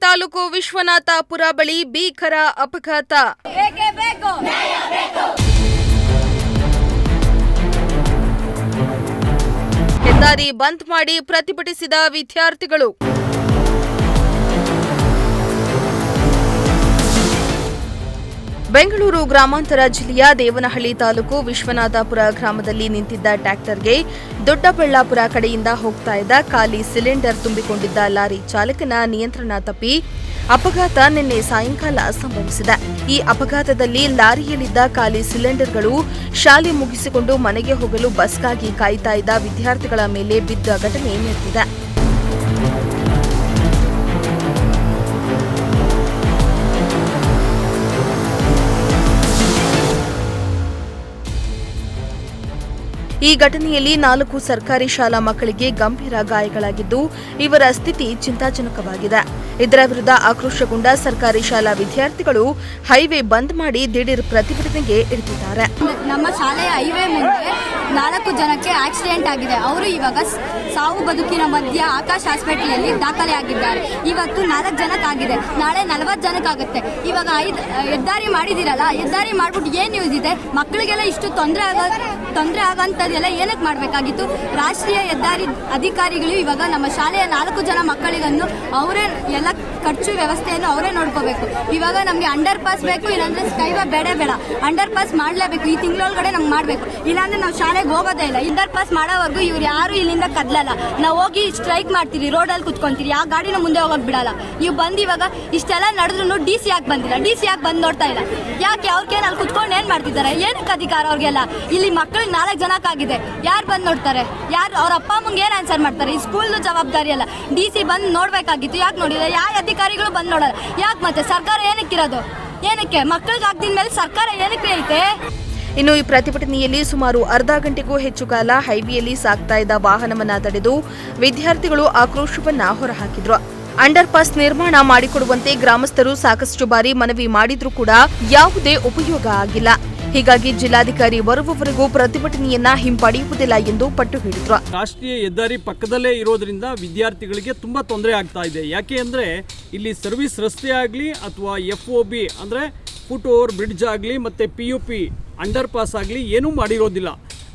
ತಾಲೂಕು ವಿಶ್ವನಾಥಪುರ ಬಳಿ ಭೀಕರ ಅಪಘಾತ. ಹೆದ್ದಾರಿ ಬಂದ್ ಮಾಡಿ ಪ್ರತಿಭಟಿಸಿದ ವಿದ್ಯಾರ್ಥಿಗಳು. ಬೆಂಗಳೂರು ಗ್ರಾಮಾಂತರ ಜಿಲ್ಲೆಯ ದೇವನಹಳ್ಳಿ ತಾಲೂಕು ವಿಶ್ವನಾಥಪುರ ಗ್ರಾಮದಲ್ಲಿ ನಿಂತಿದ್ದ ಟ್ರ್ಯಾಕ್ಟರ್ಗೆ ದೊಡ್ಡಬಳ್ಳಾಪುರ ಕಡೆಯಿಂದ ಹೋಗ್ತಾ ಇದ್ದ ಖಾಲಿ ಸಿಲಿಂಡರ್ ತುಂಬಿಕೊಂಡಿದ್ದ ಲಾರಿ ಚಾಲಕನ ನಿಯಂತ್ರಣ ತಪ್ಪಿ ಅಪಘಾತ ನಿನ್ನೆ ಸಾಯಂಕಾಲ ಸಂಭವಿಸಿದೆ. ಈ ಅಪಘಾತದಲ್ಲಿ ಲಾರಿಯಲ್ಲಿದ್ದ ಖಾಲಿ ಸಿಲಿಂಡರ್ಗಳು ಶಾಲೆ ಮುಗಿಸಿಕೊಂಡು ಮನೆಗೆ ಹೋಗಲು ಬಸ್ಗಾಗಿ ಕಾಯ್ತಾ ಇದ್ದ ವಿದ್ಯಾರ್ಥಿಗಳ ಮೇಲೆ ಬಿದ್ದ ಘಟನೆ ನಡೆದಿದೆ. ಈ ಘಟನೆಯಲ್ಲಿ ನಾಲ್ಕು ಸರ್ಕಾರಿ ಶಾಲಾ ಮಕ್ಕಳಿಗೆ ಗಂಭೀರ ಗಾಯಗಳಾಗಿದ್ದು ಇವರ ಸ್ಥಿತಿ ಚಿಂತಾಜನಕವಾಗಿದೆ. ಇದರ ವಿರುದ್ಧ ಆಕ್ರೋಶಗೊಂಡ ಸರ್ಕಾರಿ ಶಾಲಾ ವಿದ್ಯಾರ್ಥಿಗಳು ಹೈವೇ ಬಂದ್ ಮಾಡಿ ದಿಢೀರ್ ಪ್ರತಿಭಟನೆಗೆ ಇಳಿದಿದ್ದಾರೆ. ನಮ್ಮ ಶಾಲೆಯ ಹೈವೇ ಮುಂದೆ ನಾಲ್ಕು ಜನಕ್ಕೆ ಆಕ್ಸಿಡೆಂಟ್ ಆಗಿದೆ. ಅವರು ಇವಾಗ ಸಾವು ಬದುಕಿನ ಮಧ್ಯ ಆಕಾಶ್ ಹಾಸ್ಪಿಟಲಲ್ಲಿ ದಾಖಲೆ ಆಗಿದ್ದಾರೆ. ಇವತ್ತು ನಾಲ್ಕು ಜನಕ್ಕಾಗಿದೆ ನಾಳೆ ನಲವತ್ತು ಜನಕ್ಕಾಗುತ್ತೆ ಇವಾಗ ಐದು ಹೆದ್ದಾರಿ ಮಾಡಿದಿರಲ್ಲ ಹೆದ್ದಾರಿ ಮಾಡ್ಬಿಟ್ಟು ಏನು ಯೂಸ್ ಇದೆ? ಮಕ್ಕಳಿಗೆಲ್ಲ ಇಷ್ಟು ತೊಂದರೆ ಆಗೋ, ತೊಂದರೆ ಆಗೋಂಥದ್ದೆಲ್ಲ ಏನಕ್ಕೆ ಮಾಡಬೇಕಾಗಿತ್ತು? ರಾಷ್ಟ್ರೀಯ ಹೆದ್ದಾರಿ ಅಧಿಕಾರಿಗಳು ಇವಾಗ ನಮ್ಮ ಶಾಲೆಯ ನಾಲ್ಕು ಜನ ಮಕ್ಕಳಿಗನ್ನು ಅವರೇ ಎಲ್ಲ ಖರ್ಚು ವ್ಯವಸ್ಥೆಯನ್ನು ಅವರೇ ನೋಡ್ಕೋಬೇಕು. ಇವಾಗ ನಮಗೆ ಅಂಡರ್ ಪಾಸ್ ಬೇಕು, ಇಲ್ಲಾಂದ್ರೆ ಸ್ಕೈವ ಬೇಡ ಬೇಡ. ಅಂಡರ್ ಪಾಸ್ ಮಾಡಲೇಬೇಕು, ಈ ತಿಂಗಳೊಳಗಡೆ ನಮ್ಗೆ ಮಾಡಬೇಕು. ಇಲ್ಲಾಂದ್ರೆ ನಾವು ಶಾಲೆಗೆ ಹೋಗೋದೇ ಇಲ್ಲ. ಅಂಡರ್ ಪಾಸ್ ಮಾಡೋವರೆಗೂ ಇವ್ರು ಯಾರು ಇಲ್ಲಿಂದ ಕದಲಲ್ಲ. ನಾವು ಹೋಗಿ ಸ್ಟ್ರೈಕ್ ಮಾಡ್ತೀರಿ ರೋಡಲ್ಲಿ ಕುತ್ಕೊಂತೀರಿ ಯಾವ ಗಾಡಿನ ಮುಂದೆ ಹೋಗೋಕೆ ಬಿಡಲ್ಲ. ಇವ್ ಬಂದು ಇವಾಗ ಇಷ್ಟೆಲ್ಲ ನಡೆದ್ರು ಡಿ ಸಿ ಯಾಕೆ ಬಂದಿಲ್ಲ? ಡಿ ಸಿ ಯಾಕೆ ಬಂದು ನೋಡ್ತಾ ಇಲ್ಲ? ಯಾಕೆ ಅವ್ರಿಗೆ ಅಲ್ಲಿ ಕುತ್ಕೊಂಡು ಏನು ಮಾಡ್ತಿದ್ದಾರೆ? ಏನಕ್ಕೆ ಅಧಿಕಾರ ಅವ್ರಿಗೆಲ್ಲ? ಇಲ್ಲಿ ಮಕ್ಕಳು ನಾಲ್ಕು ಜನಕ್ಕಾಗಿದೆ ಯಾರು ಬಂದು ನೋಡ್ತಾರೆ? ಯಾರು ಅವ್ರ ಅಪ್ಪ ಅಮ್ಮಂಗೆ ಏನು ಆನ್ಸರ್ ಮಾಡ್ತಾರೆ? ಈ ಸ್ಕೂಲ್ದು ಜವಾಬ್ದಾರಿ ಅಲ್ಲ. ಡಿ ಸಿ ಬಂದು ನೋಡಬೇಕಾಗಿತ್ತು. ಯಾಕೆ ನೋಡಿಲ್ಲ? ಯಾವ ಅಧಿಕಾರಿಗಳು ಬಂದು ನೋಡಲ್ಲ. ಯಾಕೆ ಮತ್ತೆ ಸರ್ಕಾರ ಏನಕ್ಕಿರೋದು? ಏನಕ್ಕೆ? ಮಕ್ಕಳಿಗೆ ಹಾಕ್ದಿನ ಮೇಲೆ ಸರ್ಕಾರ ಏನಕ್ಕೆ ಐತೆ? ಇನ್ನು ಈ ಪ್ರತಿಭಟನೆಯಲ್ಲಿ ಸುಮಾರು ಅರ್ಧ ಗಂಟೆಗೂ ಹೆಚ್ಚು ಕಾಲ ಹೈವೇಯಲ್ಲಿ ಸಾಗ್ತಾ ಇದ್ದ ವಾಹನವನ್ನ ತಡೆದು ವಿದ್ಯಾರ್ಥಿಗಳು ಆಕ್ರೋಶವನ್ನ ಹೊರಹಾಕಿದ್ರು. ಅಂಡರ್ ಪಾಸ್ ನಿರ್ಮಾಣ ಮಾಡಿಕೊಡುವಂತೆ ಗ್ರಾಮಸ್ಥರು ಸಾಕಷ್ಟು ಬಾರಿ ಮನವಿ ಮಾಡಿದ್ರೂ ಕೂಡ ಯಾವುದೇ ಉಪಯೋಗ ಆಗಿಲ್ಲ. ಹೀಗಾಗಿ ಜಿಲ್ಲಾಧಿಕಾರಿ ಬರುವವರೆಗೂ ಪ್ರತಿಭಟನೆಯನ್ನ ಹಿಂಪಡೆಯುವುದಿಲ್ಲ ಎಂದು ಪಟ್ಟು ಹಿಡಿದ್ರು. ರಾಷ್ಟ್ರೀಯ ಹೆದ್ದಾರಿ ಪಕ್ಕದಲ್ಲೇ ಇರೋದ್ರಿಂದ ವಿದ್ಯಾರ್ಥಿಗಳಿಗೆ ತುಂಬಾ ತೊಂದರೆ ಆಗ್ತಾ ಇದೆ. ಯಾಕೆ ಅಂದ್ರೆ ಇಲ್ಲಿ ಸರ್ವಿಸ್ ರಸ್ತೆ ಆಗಲಿ ಅಥವಾ ಎಫ್ ಒ ಬಿ ಅಂದ್ರೆ ಫುಟ್ ಓವರ್ ಬ್ರಿಡ್ಜ್ ಆಗಲಿ ಮತ್ತೆ P U P under pass ಆಗಲಿ ಏನೂ ಮಾಡಿರೋದಿಲ್ಲ.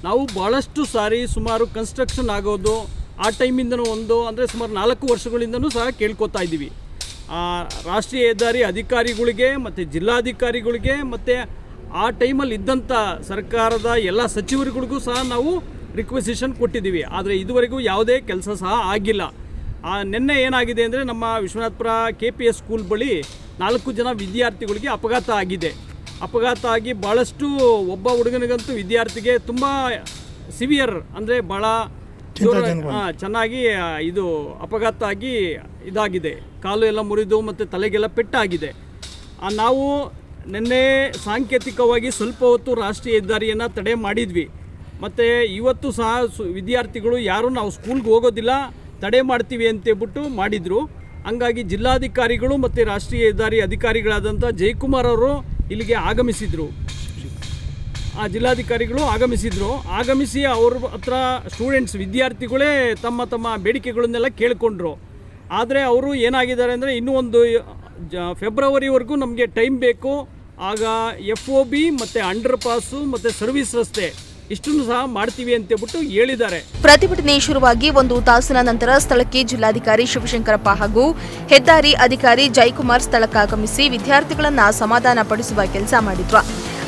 ನಾವು ಭಾಳಷ್ಟು ಸಾರಿ ಸುಮಾರು ಕನ್ಸ್ಟ್ರಕ್ಷನ್ ಆಗೋದು, ಆ ಟೈಮಿಂದನೂ ಒಂದು, ಅಂದರೆ ಸುಮಾರು ನಾಲ್ಕು ವರ್ಷಗಳಿಂದನೂ ಸಹ ಕೇಳ್ಕೊತಾ ಇದ್ದೀವಿ. ರಾಷ್ಟ್ರೀಯ ಹೆದ್ದಾರಿ ಅಧಿಕಾರಿಗಳಿಗೆ ಮತ್ತು ಜಿಲ್ಲಾಧಿಕಾರಿಗಳಿಗೆ ಮತ್ತು ಆ ಟೈಮಲ್ಲಿ ಇದ್ದಂಥ ಸರ್ಕಾರದ ಎಲ್ಲ ಸಚಿವರುಗಳಿಗೂ ಸಹ ನಾವು ರಿಕ್ವೆಸಿಷನ್ ಕೊಟ್ಟಿದ್ದೀವಿ. ಆದರೆ ಇದುವರೆಗೂ ಯಾವುದೇ ಕೆಲಸ ಸಹ ಆಗಿಲ್ಲ. ಆ ನಿನ್ನೆ ಏನಾಗಿದೆ ಅಂದರೆ ನಮ್ಮ Vishwanathapura K P S school ಬಳಿ ನಾಲ್ಕು ಜನ ವಿದ್ಯಾರ್ಥಿಗಳಿಗೆ ಅಪಘಾತ ಆಗಿದೆ. ಅಪಘಾತ ಆಗಿ ಭಾಳಷ್ಟು ಒಬ್ಬ ಹುಡುಗನಿಗಂತೂ ವಿದ್ಯಾರ್ಥಿಗೆ ತುಂಬ ಸಿವಿಯರ್ ಅಂದರೆ ಭಾಳ ಚೆನ್ನಾಗಿ ಇದು ಅಪಘಾತ ಆಗಿ ಇದಾಗಿದೆ. ಕಾಲು ಎಲ್ಲ ಮುರಿದು ಮತ್ತು ತಲೆಗೆಲ್ಲ ಪೆಟ್ಟಾಗಿದೆ. ನಾವು ನಿನ್ನೆ ಸಾಂಕೇತಿಕವಾಗಿ ಸ್ವಲ್ಪ ಹೊತ್ತು ರಾಷ್ಟ್ರೀಯ ಹೆದ್ದಾರಿಯನ್ನು ತಡೆ ಮಾಡಿದ್ವಿ. ಮತ್ತು ಇವತ್ತು ಸಹ ವಿದ್ಯಾರ್ಥಿಗಳು ಯಾರೂ ನಾವು ಸ್ಕೂಲ್ಗೆ ಹೋಗೋದಿಲ್ಲ, ತಡೆ ಮಾಡ್ತೀವಿ ಅಂತೇಳ್ಬಿಟ್ಟು ಮಾಡಿದರು. ಹಂಗಾಗಿ ಜಿಲ್ಲಾಧಿಕಾರಿಗಳು ಮತ್ತು ರಾಷ್ಟ್ರೀಯ ಹೆದ್ದಾರಿ ಅಧಿಕಾರಿಗಳಾದಂಥ ಜಯಕುಮಾರ್ ಅವರು ಇಲ್ಲಿಗೆ ಆಗಮಿಸಿದರು. ಆ ಜಿಲ್ಲಾಧಿಕಾರಿಗಳು ಆಗಮಿಸಿದ್ರು. ಆಗಮಿಸಿ ಅವ್ರ ಹತ್ರ ಸ್ಟೂಡೆಂಟ್ಸ್ ವಿದ್ಯಾರ್ಥಿಗಳೇ ತಮ್ಮ ತಮ್ಮ ಬೇಡಿಕೆಗಳನ್ನೆಲ್ಲ ಕೇಳಿಕೊಂಡ್ರು. ಆದರೆ ಅವರು ಏನಾಗಿದ್ದಾರೆ ಅಂದರೆ ಇನ್ನೂ ಒಂದು, ಜ, ಫೆಬ್ರವರಿವರೆಗೂ ನಮಗೆ ಟೈಮ್ ಬೇಕು. ಆಗ ಎಫ್ ಒ ಬಿ ಮತ್ತು ಅಂಡರ್ ಪಾಸು ಮತ್ತು ಸರ್ವಿಸ್ ರಸ್ತೆ ಇಷ್ಟನ್ನು ಸಹ ಮಾಡ್ತೀವಿ ಅಂತೇಳ್ಬಿಟ್ಟು ಹೇಳಿದ್ದಾರೆ. ಪ್ರತಿಭಟನೆ ಶುರುವಾಗಿ ಒಂದು ತಾಸಿನ ನಂತರ ಸ್ಥಳಕ್ಕೆ ಜಿಲ್ಲಾಧಿಕಾರಿ ಶಿವಶಂಕರಪ್ಪ ಹಾಗೂ ಹೆದ್ದಾರಿ ಅಧಿಕಾರಿ ಜಯಕುಮಾರ್ ಸ್ಥಳಕ್ಕಾಗಮಿಸಿ ವಿದ್ಯಾರ್ಥಿಗಳನ್ನ ಸಮಾಧಾನ ಪಡಿಸುವ ಕೆಲಸ ಮಾಡಿದ್ರು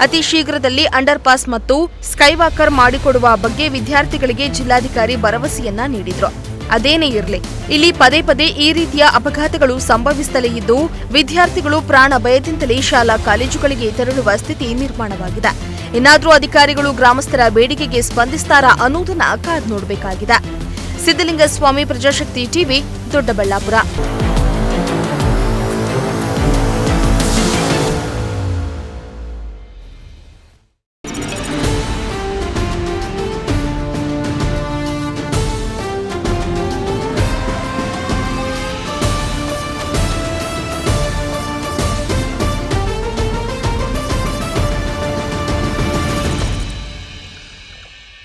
ಅತಿ ಶೀಘ್ರದಲ್ಲಿ ಅಂಡರ್ ಪಾಸ್ ಮತ್ತು ಸ್ಕೈವಾಕರ್ ಮಾಡಿಕೊಡುವ ಬಗ್ಗೆ ವಿದ್ಯಾರ್ಥಿಗಳಿಗೆ ಜಿಲ್ಲಾಧಿಕಾರಿ ಭರವಸೆಯನ್ನ ನೀಡಿದ್ರು. ಅದೇನೇ ಇರಲಿ. ಇಲ್ಲಿ ಪದೇ ಪದೇ ಈ ರೀತಿಯ ಅಪಘಾತಗಳು ಸಂಭವಿಸುತ್ತಲೇ ಇದ್ದು, ವಿದ್ಯಾರ್ಥಿಗಳು ಪ್ರಾಣ ಭಯದಿಂದಲೇ ಶಾಲಾ ಕಾಲೇಜುಗಳಿಗೆ ತೆರಳುವ ಸ್ಥಿತಿ ನಿರ್ಮಾಣವಾಗಿದೆ. ಇನ್ನಾದರೂ ಅಧಿಕಾರಿಗಳು ಗ್ರಾಮಸ್ಥರ ಬೇಡಿಕೆಗೆ ಸ್ಪಂದಿಸ್ತಾರಾ ಅನ್ನೋದನ್ನ ಕಾದ್ ನೋಡಬೇಕಾಗಿದೆ. ಸಿದ್ದಲಿಂಗಸ್ವಾಮಿ ಪ್ರಜಾಶಕ್ತಿ ಟಿವಿ, ದೊಡ್ಡಬಳ್ಳಾಪುರ.